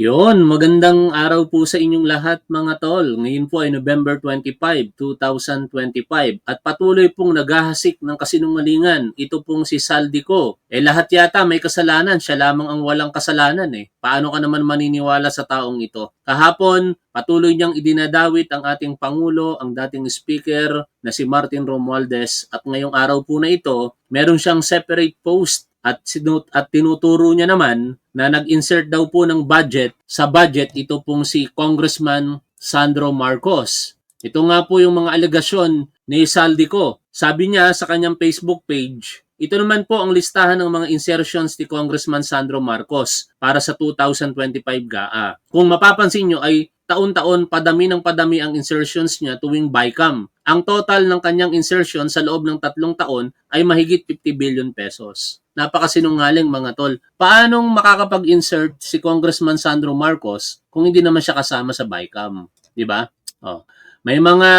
Yon, magandang araw po sa inyong lahat mga tol. Ngayon po ay November 25, 2025 at patuloy pong naghahasik ng kasinungalingan. Ito pong si Saldico. Eh lahat yata may kasalanan, siya lamang ang walang kasalanan eh. Paano ka naman maniniwala sa taong ito? Kahapon, patuloy niyang idinadawit ang ating Pangulo, ang dating speaker na si Martin Romualdez at ngayong araw po na ito, meron siyang separate post at sinut at tinuturo niya naman na nag-insert daw po ng budget sa budget ito pong si Congressman Sandro Marcos. Ito nga po yung mga alegasyon ni Saldico. Sabi niya sa kanyang Facebook page, ito naman po ang listahan ng mga insertions ni Congressman Sandro Marcos para sa 2025 GAA. Kung mapapansin nyo ay taon-taon padami ng padami ang insertions niya tuwing BICAM. Ang total ng kanyang insertion sa loob ng tatlong taon ay mahigit 50 billion pesos. Napakasinungaling mga tol. Paanong makakapag-insert si Congressman Sandro Marcos kung hindi naman siya kasama sa BICAM? Di ba? Oh. May mga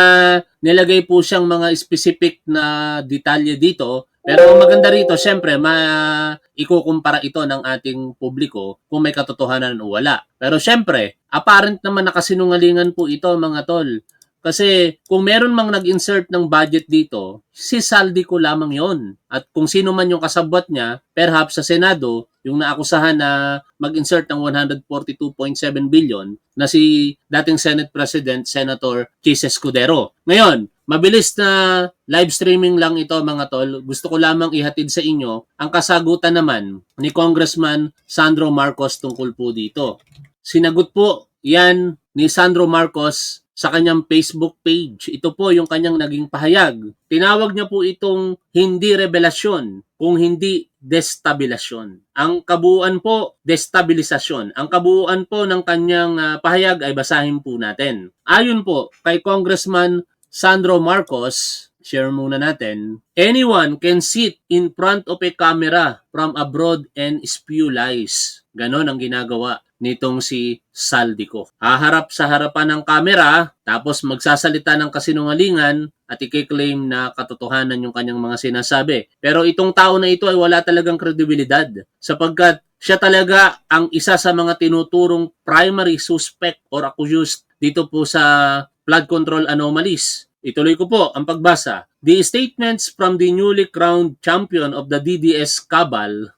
nilagay po siyang mga specific na detalye dito pero ang maganda rito, syempre, ma ikukumpara ito ng ating publiko kung may katotohanan o wala. Pero syempre, apparent naman na kasinungalingan po ito mga tol. Kasi kung meron mang nag-insert ng budget dito, si Saldi ko lamang yon. At kung sino man yung kasabwat niya, perhaps sa Senado, yung naakusahan na mag-insert ng 142.7 billion na si dating Senate President Senator Chis Escudero. Ngayon, mabilis na live streaming lang ito mga tol. Gusto ko lamang ihatid sa inyo ang kasagutan naman ni Congressman Sandro Marcos tungkol po dito. Sinagot po yan ni Sandro Marcos sa kanyang Facebook page. Ito po yung kanyang naging pahayag. Tinawag niya po itong hindi revelasyon, kung hindi destabilasyon. Ang kabuuan po, destabilisasyon. Ang kabuuan po ng kanyang uh, pahayag ay basahin po natin. Ayon po kay Congressman Sandro Marcos, share muna natin. Anyone can sit in front of a camera from abroad and spew lies. Ganon ang ginagawa nitong si Saldico. Haharap sa harapan ng kamera, tapos magsasalita ng kasinungalingan at i-claim na katotohanan yung kanyang mga sinasabi. Pero itong tao na ito ay wala talagang kredibilidad sapagkat siya talaga ang isa sa mga tinuturong primary suspect or accused dito po sa flood control anomalies. Ituloy ko po ang pagbasa. The statements from the newly crowned champion of the DDS cabal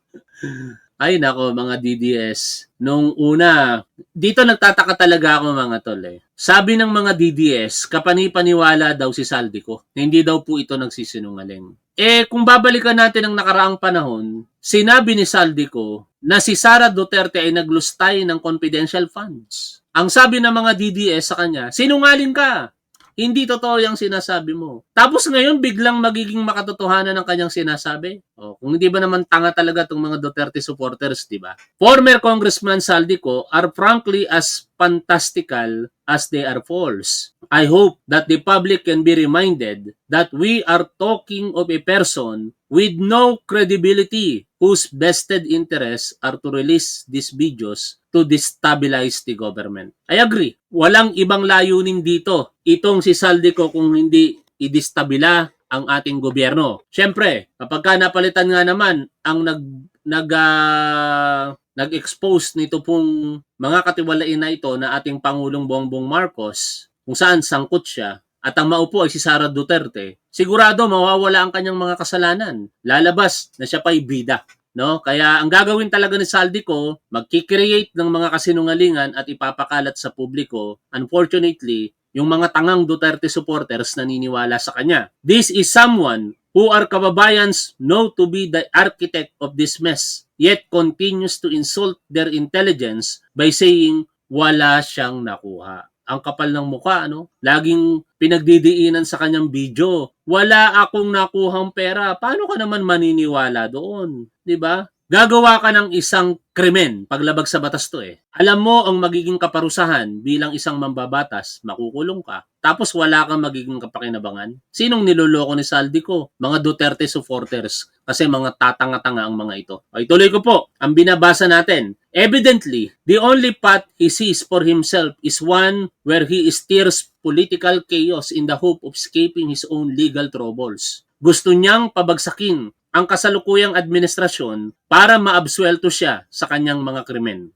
ay nako mga DDS. Nung una, dito nagtataka talaga ako mga tol eh. Sabi ng mga DDS, kapani-paniwala daw si Saldico. Hindi daw po ito nagsisinungaling. Eh kung babalikan natin ang nakaraang panahon, sinabi ni Saldico na si Sara Duterte ay naglustay ng confidential funds. Ang sabi ng mga DDS sa kanya, sinungaling ka. Hindi totoo yung sinasabi mo. Tapos ngayon, biglang magiging makatotohanan ng kanyang sinasabi. O, kung hindi ba naman tanga talaga itong mga Duterte supporters, di ba? Former Congressman Saldico are frankly as fantastical as they are false. I hope that the public can be reminded that we are talking of a person with no credibility whose vested interests are to release these videos to destabilize the government. I agree. Walang ibang layunin dito. Itong si Saldico kung hindi i-destabila ang ating gobyerno. Siyempre, kapag ka napalitan nga naman ang nag nag uh, nag-expose nito pong mga katiwalain na ito na ating Pangulong Bongbong Marcos kung saan sangkot siya at ang maupo ay si Sara Duterte, sigurado mawawala ang kanyang mga kasalanan. Lalabas na siya pa'y bida. No? Kaya ang gagawin talaga ni Saldico, magkikreate ng mga kasinungalingan at ipapakalat sa publiko. Unfortunately, yung mga tangang Duterte supporters naniniwala sa kanya. This is someone who our kababayans know to be the architect of this mess, yet continues to insult their intelligence by saying wala siyang nakuha. Ang kapal ng mukha, ano? Laging pinagdidiinan sa kanyang video. Wala akong nakuhang pera. Paano ka naman maniniwala doon? 'Di ba? Gagawa ka ng isang krimen paglabag sa batas to eh. Alam mo ang magiging kaparusahan bilang isang mambabatas, makukulong ka. Tapos wala kang magiging kapakinabangan. Sinong niloloko ni Saldico? Mga Duterte supporters. Kasi mga tatanga-tanga ang mga ito. O ituloy ko po, ang binabasa natin. Evidently, the only path he sees for himself is one where he steers political chaos in the hope of escaping his own legal troubles. Gusto niyang pabagsakin ang kasalukuyang administrasyon para maabsuelto siya sa kanyang mga krimen.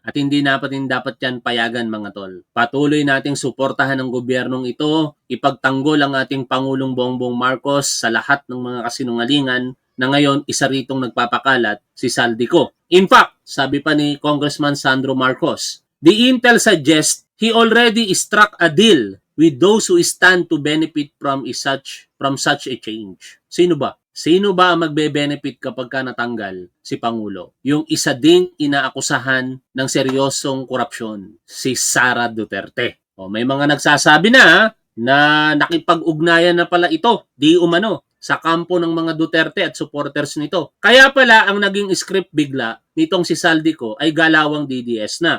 At hindi dapat din dapat yan payagan mga tol. Patuloy nating suportahan ng gobyernong ito, ipagtanggol ang ating Pangulong Bongbong Marcos sa lahat ng mga kasinungalingan na ngayon isa ritong nagpapakalat si Saldico. In fact, sabi pa ni Congressman Sandro Marcos, the intel suggests he already struck a deal with those who stand to benefit from such from such a change. Sino ba? Sino ba ang magbe-benefit kapag ka natanggal si Pangulo? Yung isa ding inaakusahan ng seryosong korupsyon, si Sara Duterte. O, may mga nagsasabi na na nakipag-ugnayan na pala ito, di umano, sa kampo ng mga Duterte at supporters nito. Kaya pala ang naging script bigla nitong si Saldico ay galawang DDS na.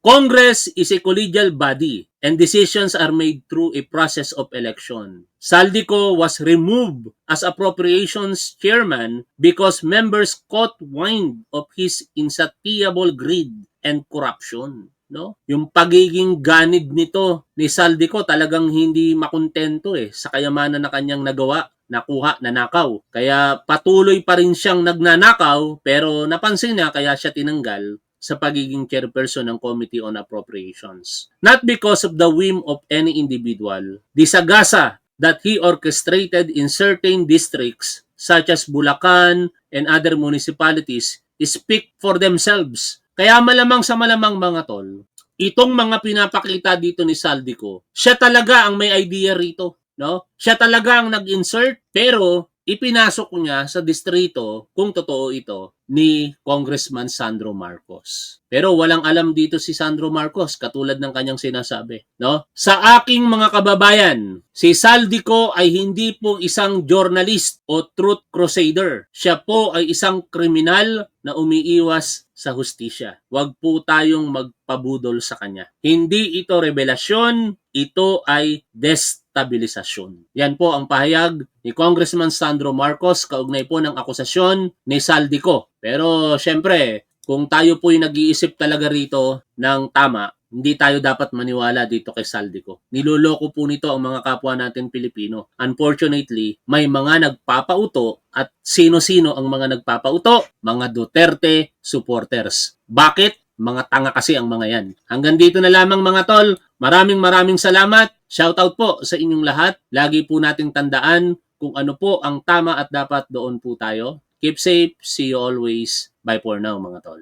Congress is a collegial body and decisions are made through a process of election. Saldico was removed as appropriations chairman because members caught wind of his insatiable greed and corruption. No? Yung pagiging ganid nito ni Saldico talagang hindi makontento eh sa kayamanan na kanyang nagawa nakuha, nanakaw. Kaya patuloy pa rin siyang nagnanakaw pero napansin niya kaya siya tinanggal sa pagiging chairperson ng Committee on Appropriations. Not because of the whim of any individual. The sagasa that he orchestrated in certain districts such as Bulacan and other municipalities speak for themselves. Kaya malamang sa malamang mga tol, itong mga pinapakita dito ni Saldico, siya talaga ang may idea rito. No? Siya talaga ang nag-insert pero ipinasok niya sa distrito kung totoo ito ni Congressman Sandro Marcos. Pero walang alam dito si Sandro Marcos katulad ng kanyang sinasabi, no? Sa aking mga kababayan, si Saldico ay hindi po isang journalist o truth crusader. Siya po ay isang kriminal na umiiwas sa hustisya. Huwag po tayong magpabudol sa kanya. Hindi ito revelasyon, ito ay destabilisasyon. Yan po ang pahayag ni Congressman Sandro Marcos kaugnay po ng akusasyon ni Saldico. Pero syempre, kung tayo po yung nag-iisip talaga rito ng tama, hindi tayo dapat maniwala dito kay Saldico. Niloloko po nito ang mga kapwa natin Pilipino. Unfortunately, may mga nagpapauto at sino-sino ang mga nagpapauto? Mga Duterte supporters. Bakit? Mga tanga kasi ang mga yan. Hanggang dito na lamang mga tol. Maraming maraming salamat. Shoutout po sa inyong lahat. Lagi po nating tandaan kung ano po ang tama at dapat doon po tayo. Keep safe. See you always. Bye for now mga tol.